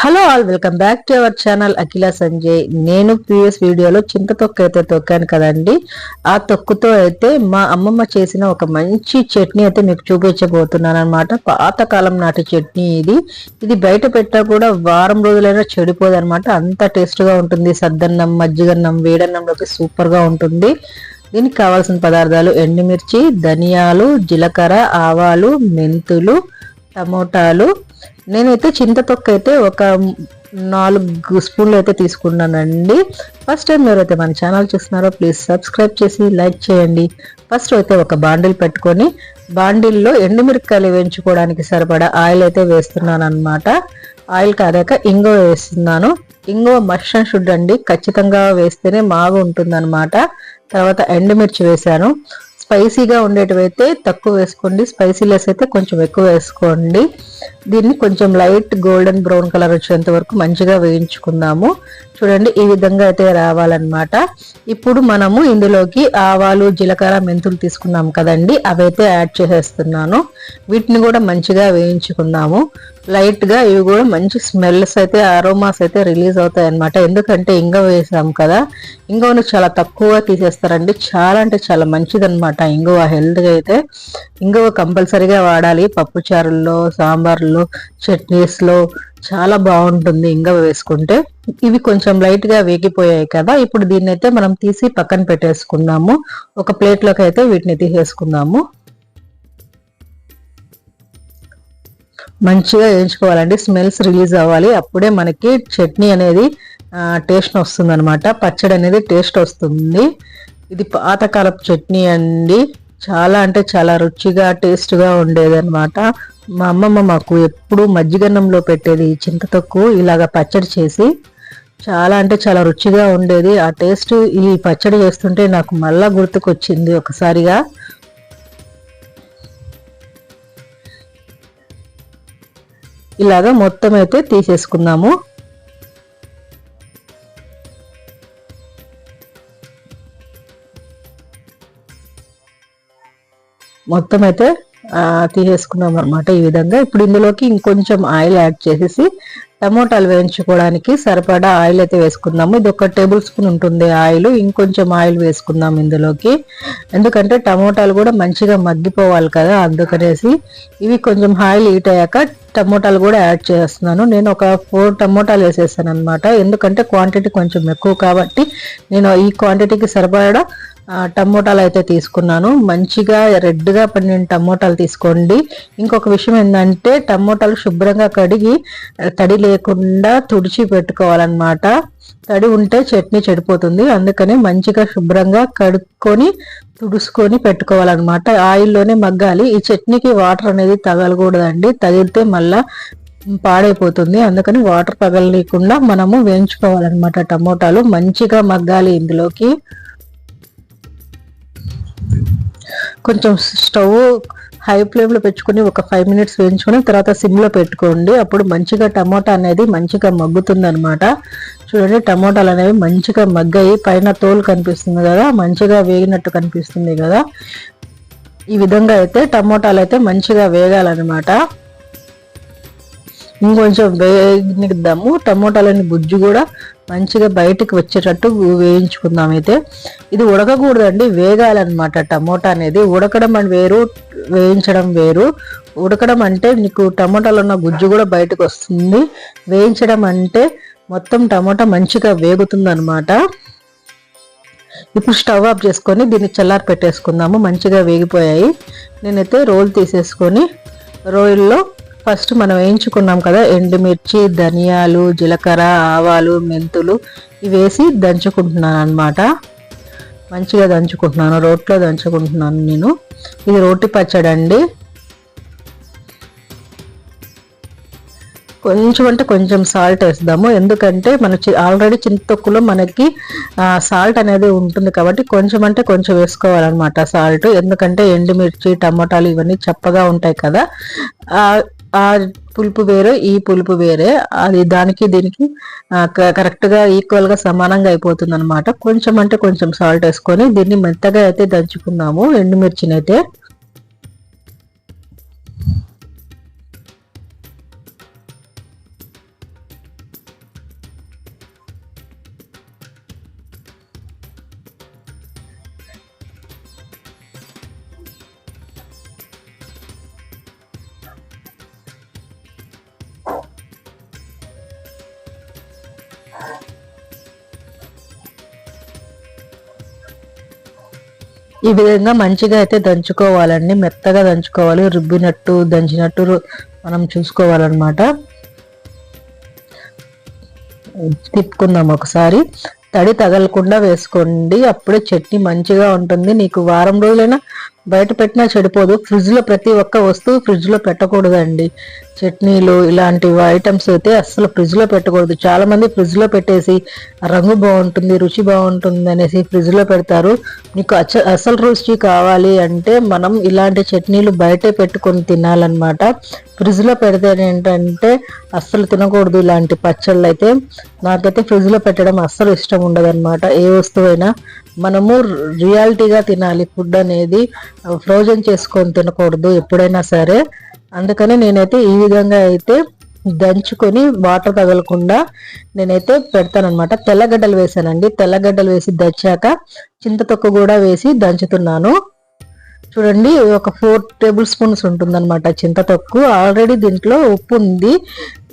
Hello all welcome back to our channel Akhila Sanjay నేను previous వీడియోలో చింత తొక్కు అయితే తొక్కాను కదండి. ఆ తొక్కుతో అయితే మా అమ్మమ్మ చేసిన ఒక మంచి చట్నీ అయితే మీకు చూపించబోతున్నాను అనమాట పాతకాలం నాటి చట్నీ ఇది. ఇది బయట పెట్టా కూడా వారం రోజులైనా చెడిపోదు అనమాట అంత టేస్ట్గా ఉంటుంది. సద్దన్నం మజ్జిగన్నం వేడన్నంలోకి సూపర్గా ఉంటుంది. దీనికి కావాల్సిన పదార్థాలు ఎండుమిర్చి ధనియాలు జీలకర్ర ఆవాలు మెంతులు టమోటాలు. నేనైతే చింతపక్క అయితే ఒక నాలుగు స్పూన్లు అయితే తీసుకున్నానండి. ఫస్ట్ టైం ఎవరైతే మన ఛానల్ చూస్తున్నారో ప్లీజ్ సబ్స్క్రైబ్ చేసి లైక్ చేయండి. ఫస్ట్ అయితే ఒక బాండిల్ పెట్టుకొని బాండిల్లో ఎండుమిరపకాయలు వేయించుకోవడానికి సరిపడా ఆయిల్ అయితే వేస్తున్నాను అనమాట ఆయిల్ కాదాక ఇంగువ వేస్తున్నాను. ఇంగో మస్ట్ అండ్ షుడ్ అండి. ఖచ్చితంగా వేస్తేనే మాగు ఉంటుందన్నమాట తర్వాత ఎండుమిర్చి వేశాను. స్పైసీగా ఉండేటివైతే తక్కువ వేసుకోండి. స్పైసీలెస్ అయితే కొంచెం ఎక్కువ వేసుకోండి. దీన్ని కొంచెం లైట్ గోల్డెన్ బ్రౌన్ కలర్ వచ్చేంత వరకు మంచిగా వేయించుకుందాము. చూడండి ఈ విధంగా అయితే రావాలన్నమాట. ఇప్పుడు మనము ఇందులోకి ఆవాలు జీలకర్ర మెంతులు తీసుకున్నాం కదండి. అవైతే యాడ్ చేసేస్తున్నాను. వీటిని కూడా మంచిగా వేయించుకుందాము. లైట్గా ఇవి కూడా మంచి స్మెల్స్ అయితే అరోమాస్ అయితే రిలీజ్ అవుతాయి అనమాట ఎందుకంటే ఇంగ వేసాం కదా ఇంగువను చాలా తక్కువగా తీసేస్తారండి. చాలా అంటే చాలా మంచిదనమాట ఇంగువ హెల్త్గా అయితే. ఇంగువ కంపల్సరీగా వాడాలి. పప్పుచారుల్లో సాంబార్లో చట్నీస్లో చాలా బాగుంటుంది ఇంగవ వేసుకుంటే. ఇవి కొంచెం లైట్గా వేగిపోయాయి కదా ఇప్పుడు దీన్ని అయితే మనం తీసి పక్కన పెట్టేసుకుందాము ఒక ప్లేట్లోకి అయితే వీటిని తీసేసుకుందాము మంచిగా వేయించుకోవాలండి. స్మెల్స్ రిలీజ్ అవ్వాలి. అప్పుడే మనకి చట్నీ అనేది టేస్ట్ వస్తుంది అనమాట పచ్చడి అనేది టేస్ట్ వస్తుంది. ఇది పాతకాలపు చట్నీ అండి. చాలా అంటే చాలా రుచిగా టేస్ట్గా ఉండేదన్నమాట. మా అమ్మమ్మ మాకు ఎప్పుడు మజ్జిగన్నంలో పెట్టేది చింత తక్కువ ఇలాగ పచ్చడి చేసి చాలా అంటే చాలా రుచిగా ఉండేది. ఆ టేస్ట్ ఈ పచ్చడి చేస్తుంటే నాకు మళ్ళా గుర్తుకొచ్చింది ఒకసారిగా. ఇలాగా మొత్తం అయితే తీసేసుకుందాము. మొత్తం అయితే తీసేసుకున్నాం అనమాట ఈ విధంగా. ఇప్పుడు ఇందులోకి ఇంకొంచెం ఆయిల్ యాడ్ చేసేసి టమోటాలు వేయించుకోవడానికి సరిపడా ఆయిల్ అయితే వేసుకుందాము. ఇది ఒక టేబుల్ స్పూన్ ఉంటుంది ఆయిల్ ఇంకొంచెం ఆయిల్ వేసుకుందాం ఇందులోకి. ఎందుకంటే టమోటాలు కూడా మంచిగా మగ్గిపోవాలి కదా అందుకనేసి ఇవి కొంచెం ఆయిల్ హీట్ అయ్యాక టమోటాలు కూడా యాడ్ చేస్తున్నాను. నేను ఒక ఫోర్ టమోటాలు వేసేసాను అనమాట ఎందుకంటే క్వాంటిటీ కొంచెం ఎక్కువ కాబట్టి నేను ఈ క్వాంటిటీకి సరిపడా టమోటాలు అయితే తీసుకున్నాను. మంచిగా రెడ్గా పండిన టమోటాలు తీసుకోండి. ఇంకొక విషయం ఏంటంటే టమోటాలు శుభ్రంగా కడిగి తడి లేకుండా తుడిచి పెట్టుకోవాలన్నమాట. తడి ఉంటే చట్నీ చెడిపోతుంది. అందుకని మంచిగా శుభ్రంగా కడుక్కొని తుడుచుకొని పెట్టుకోవాలన్నమాట. ఆయిల్లోనే మగ్గాలి. ఈ చట్నీకి వాటర్ అనేది తగలకూడదండి. తగిలితే మళ్ళీ పాడైపోతుంది. అందుకని వాటర్ తగలలేకుండా మనము వేయించుకోవాలన్నమాట టమోటాలు. మంచిగా మగ్గాలి ఇందులోకి. కొంచెం స్టవ్ హై ఫ్లేమ్లో పెట్టుకుని ఒక ఫైవ్ మినిట్స్ వేయించుకొని తర్వాత సిమ్లో పెట్టుకోండి. అప్పుడు మంచిగా టమోటా అనేది మంచిగా మగ్గుతుంది అనమాట చూడండి టమోటాలు అనేవి మంచిగా మగ్గాయి. పైన తోలు కనిపిస్తుంది కదా మంచిగా వేగినట్టు కనిపిస్తుంది కదా. ఈ విధంగా అయితే టమోటాలు అయితే మంచిగా వేగాలన్నమాట. ఇంకొంచెం వేగిద్దాము టమోటాలని గుజ్జు కూడా మంచిగా బయటకు వచ్చేటట్టు వేయించుకుందాం అయితే. ఇది ఉడకకూడదండి వేగాలన్నమాట టమోటా అనేది. ఉడకడం అని వేరు వేయించడం వేరు. ఉడకడం అంటే నీకు టమోటాలో ఉన్న గుజ్జు కూడా బయటకు వస్తుంది. వేయించడం అంటే మొత్తం టమోటా మంచిగా వేగుతుంది అనమాట ఇప్పుడు స్టవ్ ఆఫ్ చేసుకొని దీన్ని చల్లారి పెట్టేసుకుందాము మంచిగా వేగిపోయాయి. నేనైతే రోల్ తీసేసుకొని రోల్లో ఫస్ట్ మనం వేయించుకున్నాం కదా ఎండుమిర్చి ధనియాలు జీలకర్ర ఆవాలు మెంతులు ఇవి వేసి దంచుకుంటున్నాను అనమాట మంచిగా దంచుకుంటున్నాను రోట్లో దంచుకుంటున్నాను నేను. ఇది రోటి పచ్చడి అండి. కొంచెం అంటే కొంచెం సాల్ట్ వేస్తాము. ఎందుకంటే మన ఆల్రెడీ చింతొక్కులో మనకి సాల్ట్ అనేది ఉంటుంది కాబట్టి కొంచెం అంటే కొంచెం వేసుకోవాలన్నమాట సాల్ట్. ఎందుకంటే ఎండుమిర్చి టమాటాలు ఇవన్నీ చప్పగా ఉంటాయి కదా. ఆ పులుపు వేరే ఈ పులుపు వేరే. అది దానికి దీనికి కరెక్ట్గా ఈక్వల్గా సమానంగా అయిపోతుంది అనమాట కొంచెం అంటే కొంచెం సాల్ట్ వేసుకొని దీన్ని మెత్తగా అయితే దంచుకున్నాము. ఎండుమిర్చిని అయితే ఈ విధంగా మంచిగా అయితే దంచుకోవాలండి. మెత్తగా దంచుకోవాలి. రుబ్బినట్టు దంచినట్టు మనం చూసుకోవాలన్నమాట. తిప్పుకుందాం ఒకసారి. తడి తగలకుండా వేసుకోండి. అప్పుడే చట్నీ మంచిగా ఉంటుంది. నీకు వారం రోజులైనా బయట పెట్టినా చెడిపోదు. ఫ్రిడ్జ్లో ప్రతి ఒక్క వస్తువు ఫ్రిడ్జ్లో పెట్టకూడదండి. చట్నీలు ఇలాంటి ఐటమ్స్ అయితే అస్సలు ఫ్రిడ్జ్లో పెట్టకూడదు. చాలామంది ఫ్రిడ్జ్లో పెట్టేసి రంగు బాగుంటుంది రుచి బాగుంటుంది అనేసి ఫ్రిడ్జ్లో పెడతారు. మీకు అచ్చ అసలు రుచి కావాలి అంటే మనం ఇలాంటి చట్నీలు బయటే పెట్టుకొని తినాలన్నమాట. ఫ్రిడ్జ్లో పెడితే ఏంటంటే అస్సలు తినకూడదు ఇలాంటి పచ్చళ్ళు అయితే నాకైతే ఫ్రిడ్జ్లో పెట్టడం అస్సలు ఇష్టం ఉండదు అనమాట ఏ వస్తువైనా మనము రియాలిటీగా తినాలి. ఫుడ్ అనేది ఫ్రోజన్ చేసుకొని తినకూడదు ఎప్పుడైనా సరే. అందుకని నేనైతే ఈ విధంగా అయితే దంచుకొని వాటర్ తగలకుండా నేనైతే పెడతానమాట తెల్లగడ్డలు వేసానండి. తెల్లగడ్డలు వేసి దంచాక చింతతొక్క కూడా వేసి దంచుతున్నాను. చూడండి ఒక ఫోర్ టేబుల్ స్పూన్స్ ఉంటుందన్నమాట చింతతొక్కు ఆల్రెడీ దీంట్లో ఉప్పు ఉంది.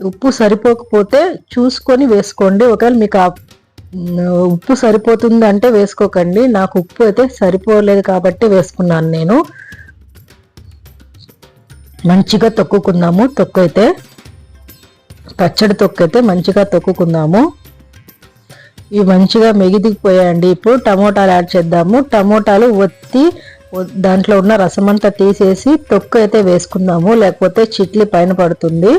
ఉప్పు సరిపోకపోతే చూసుకొని వేసుకోండి. ఒకవేళ మీకు ఉప్పు సరిపోతుంది అంటే వేసుకోకండి. నాకు ఉప్పు అయితే సరిపోలేదు కాబట్టి వేసుకున్నాను నేను. మంచిగా తొక్కుకుందాము. తొక్కు అయితే పచ్చడి తొక్కు అయితే మంచిగా తొక్కుకుందాము. ఇవి మంచిగా మెగిదిగిపోయాయండి ఇప్పుడు టమోటాలు యాడ్ చేద్దాము. టమోటాలు ఒత్తి దాంట్లో ఉన్న రసమంతా తీసేసి తొక్కు అయితే వేసుకుందాము. లేకపోతే చిట్లి పైన పడుతుంది.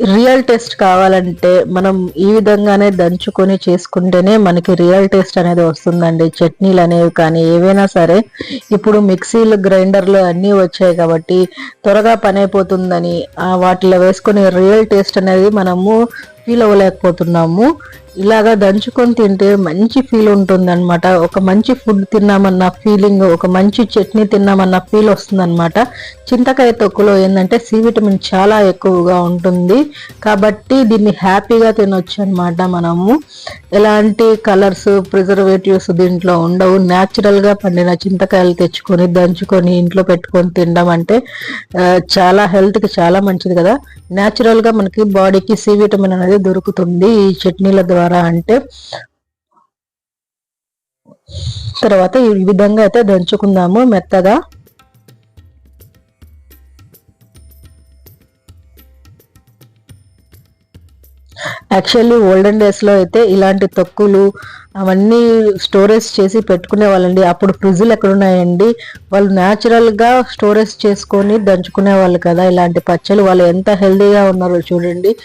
రియల్ టేస్ట్ కావాలంటే మనం ఈ విధంగానే దంచుకొని చేసుకుంటేనే మనకి రియల్ టేస్ట్ అనేది వస్తుందండి. చట్నీలు అనేవి కానీ ఏవైనా సరే ఇప్పుడు మిక్సీలు గ్రైండర్లు అన్నీ వచ్చాయి కాబట్టి త్వరగా పని అయిపోతుందని వాటిలో వేసుకునే రియల్ టేస్ట్ అనేది మనము ఫీల్ అవ్వలేకపోతున్నాము. ఇలాగా దంచుకొని తింటే మంచి ఫీల్ ఉంటుంది అనమాట ఒక మంచి ఫుడ్ తిన్నామన్న ఫీలింగ్ ఒక మంచి చట్నీ తిన్నామన్న ఫీల్ వస్తుంది అనమాట చింతకాయ తొక్కులో ఏంటంటే సి విటమిన్ చాలా ఎక్కువగా ఉంటుంది. కాబట్టి దీన్ని హ్యాపీగా తినొచ్చు అనమాట మనము. ఎలాంటి కలర్స్ ప్రిజర్వేటివ్స్ దీంట్లో ఉండవు. న్యాచురల్గా పండిన చింతకాయలు తెచ్చుకొని దంచుకొని ఇంట్లో పెట్టుకొని తినడం అంటే చాలా హెల్త్కి చాలా మంచిది కదా. న్యాచురల్గా మనకి బాడీకి సి విటమిన్ అనేది దొరుకుతుంది ఈ చట్నీల ద్వారా అంటే. తర్వాత ఈ విధంగా అయితే దంచుకుందాము మెత్తగా. యాక్చువల్లీ ఓల్డెన్ డేస్లో అయితే ఇలాంటి తొక్కులు అవన్నీ స్టోరేజ్ చేసి పెట్టుకునే వాళ్ళండి. అప్పుడు ఫ్రిడ్జ్లు ఎక్కడున్నాయండి? వాళ్ళు న్యాచురల్గా స్టోరేజ్ చేసుకొని దంచుకునే వాళ్ళు కదా. ఇలాంటి పచ్చలు వాళ్ళు ఎంత హెల్దీగా ఉన్నారో చూడండి.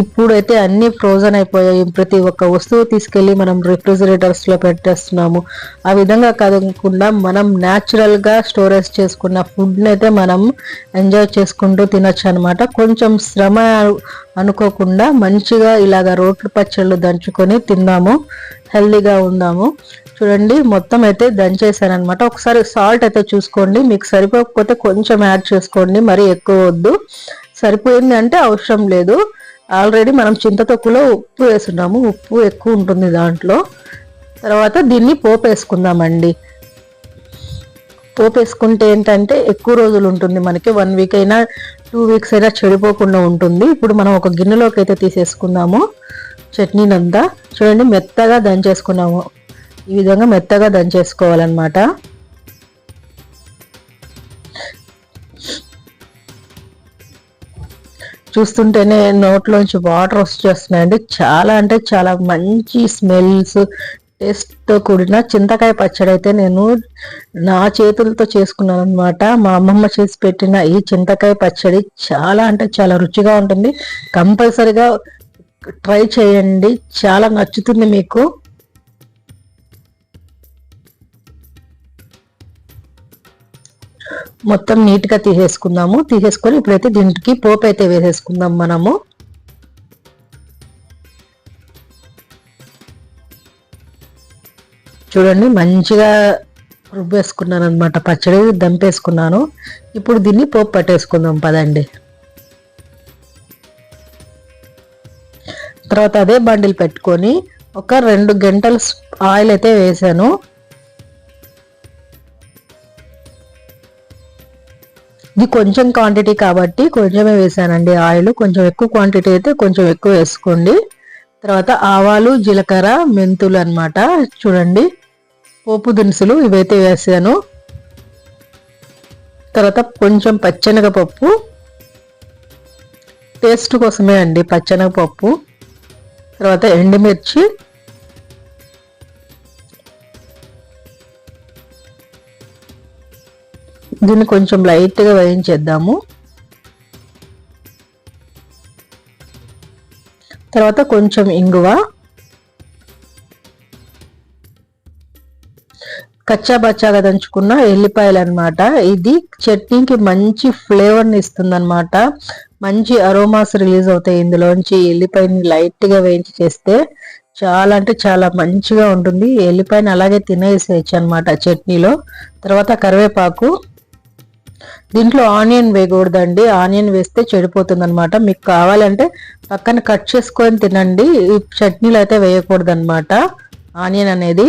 ఇప్పుడైతే అన్ని ఫ్రోజన్ అయిపోయాయి. ప్రతి ఒక్క వస్తువు తీసుకెళ్ళి మనం రిఫ్రిజిరేటర్స్లో పెట్టేస్తున్నాము. ఆ విధంగా కాకుండా మనం న్యాచురల్గా స్టోరేజ్ చేసుకున్న ఫుడ్ని అయితే మనం ఎంజాయ్ చేసుకుంటూ తినొచ్చు అనమాట కొంచెం శ్రమ అనుకోకుండా మంచిగా ఇలాగ రోట్లు పచ్చళ్ళు దంచుకొని తిన్నాము. హెల్దీగా ఉందాము. చూడండి మొత్తం అయితే దంచేసాను అనమాట ఒకసారి సాల్ట్ అయితే చూసుకోండి. మీకు సరిపోకపోతే కొంచెం యాడ్ చేసుకోండి. మరీ ఎక్కువ వద్దు. సరిపోయింది అంటే అవసరం లేదు. ఆల్రెడీ మనం చింతతొక్కులో ఉప్పు వేసున్నాము. ఉప్పు ఎక్కువ ఉంటుంది దాంట్లో. తర్వాత దీన్ని పోపు వేసుకుందామండి పోపు వేసుకుంటే ఏంటంటే ఎక్కువ రోజులు ఉంటుంది మనకి. వన్ వీక్ అయినా టూ వీక్స్ అయినా చెడిపోకుండా ఉంటుంది. ఇప్పుడు మనం ఒక గిన్నెలోకి అయితే తీసేసుకుందాము. చట్నీనంతా చూడండి మెత్తగా దంచేసుకున్నాము. ఈ విధంగా మెత్తగా దంచేసుకోవాలన్నమాట. చూస్తుంటేనే నోట్లోంచి వాటర్ వచ్చేస్తున్నాయండి చాలా అంటే చాలా మంచి స్మెల్స్ టేస్ట్తో కూడిన చింతకాయ పచ్చడి అయితే నేను నా చేతులతో చేసుకున్నాను అనమాట మా అమ్మమ్మ చేసి పెట్టిన ఈ చింతకాయ పచ్చడి చాలా అంటే చాలా రుచిగా ఉంటుంది. కంపల్సరిగా ట్రై చేయండి. చాలా నచ్చుతుంది మీకు. మొత్తం నీట్గా తీసేసుకుందాము. తీసేసుకొని ఇప్పుడైతే దీనికి పోపు అయితే వేసేసుకుందాం మనము. చూడండి మంచిగా రుబ్బేసుకున్నాను అనమాట పచ్చడి దంపేసుకున్నాను. ఇప్పుడు దీన్ని పోపు పట్టేసుకుందాం. పదండి. తర్వాత అదే బండిల్ పెట్టుకొని ఒక రెండు గంటలు ఆయిల్ అయితే వేసాను. ఇది కొంచెం క్వాంటిటీ కాబట్టి కొంచెమే వేసానండి ఆయిల్. కొంచెం ఎక్కువ క్వాంటిటీ అయితే కొంచెం ఎక్కువ వేసుకోండి. తర్వాత ఆవాలు జీలకర్ర మెంతులు అనమాట చూడండి. పోపు దినుసులు ఇవైతే వేసాను. తర్వాత కొంచెం పచ్చనగపప్పు. టేస్ట్ కోసమే అండి పచ్చనగపప్పు. తర్వాత ఎండుమిర్చి. దీన్ని కొంచెం లైట్గా వేయించేద్దాము. తర్వాత కొంచెం ఇంగువ. కచ్చా బచ్చాగా దంచుకున్న ఎల్లిపాయలు అనమాట ఇది చట్నీకి మంచి ఫ్లేవర్ని ఇస్తుంది అనమాట మంచి అరోమాస్ రిలీజ్ అవుతాయి ఇందులోంచి ఎల్లిపాయని లైట్గా వేయించి చేస్తే చాలా అంటే చాలా మంచిగా ఉంటుంది. ఎల్లిపాయని అలాగే తినేసేయచ్చు అనమాట చట్నీలో. తర్వాత కరివేపాకు. దీంట్లో ఆనియన్ వేయకూడదండి. ఆనియన్ వేస్తే చెడిపోతుంది అనమాట మీకు కావాలంటే పక్కన కట్ చేసుకొని తినండి. ఈ చట్నీలు అయితే వేయకూడదు అనమాట ఆనియన్ అనేది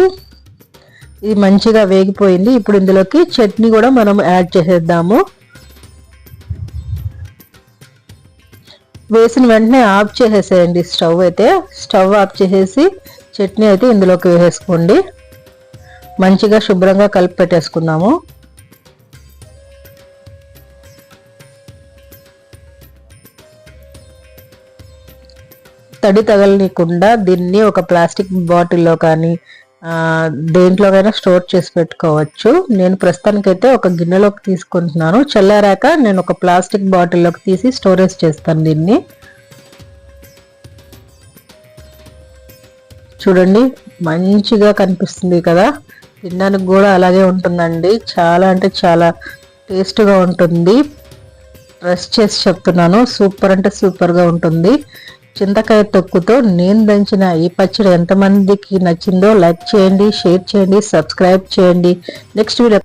ఇది మంచిగా వేగిపోయింది. ఇప్పుడు ఇందులోకి చట్నీ కూడా మనం యాడ్ చేసేద్దాము. వేసిన వెంటనే ఆఫ్ చేసేసేయండి స్టవ్ అయితే. స్టవ్ ఆఫ్ చేసేసి చట్నీ అయితే ఇందులోకి వేసేసుకోండి. మంచిగా శుభ్రంగా కలిపి పెట్టేసుకుందాము తడి తగలనీయకుండా దీన్ని ఒక ప్లాస్టిక్ బాటిల్లో కానీ దేంట్లోకైనా స్టోర్ చేసి పెట్టుకోవచ్చు. నేను ప్రస్తుతానికైతే ఒక గిన్నెలోకి తీసుకుంటున్నాను. చల్లారాక నేను ఒక ప్లాస్టిక్ బాటిల్లోకి తీసి స్టోరేజ్ చేస్తాను దీన్ని. చూడండి మంచిగా కనిపిస్తుంది కదా. తినడానికి కూడా అలాగే ఉంటుందండి. చాలా అంటే చాలా టేస్ట్గా ఉంటుంది. ట్రస్ట్ చేసి చెప్తున్నాను. సూపర్ అంటే సూపర్గా ఉంటుంది. చింతకాయ తొక్కుతో నేను దంచిన ఈ పచ్చడి ఎంతమందికి నచ్చిందో లైక్ చేయండి షేర్ చేయండి సబ్స్క్రైబ్ చేయండి. Next video